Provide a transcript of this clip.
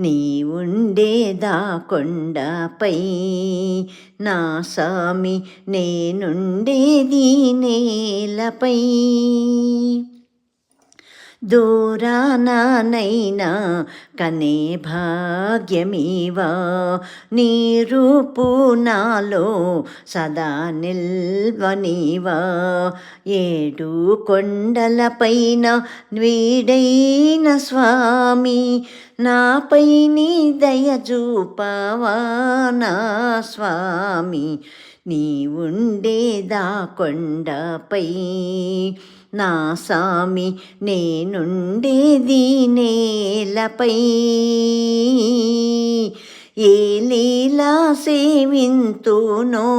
నీ ఉండేదా కొండపై నా సామి నేనుండేది నేలపై. దూరానైనా కనే భాగ్యమీవా? నీ రూపు నాలో సదా నిల్వనీవా? ఏడు కొండలపైన వీడైన స్వామి నాపై నీ దయ చూపవా నా స్వామి? నీ ఉండేదా కొండపై? నా సామి నేనుండేది నేలపై. ఏ లీలా సేవింతునో?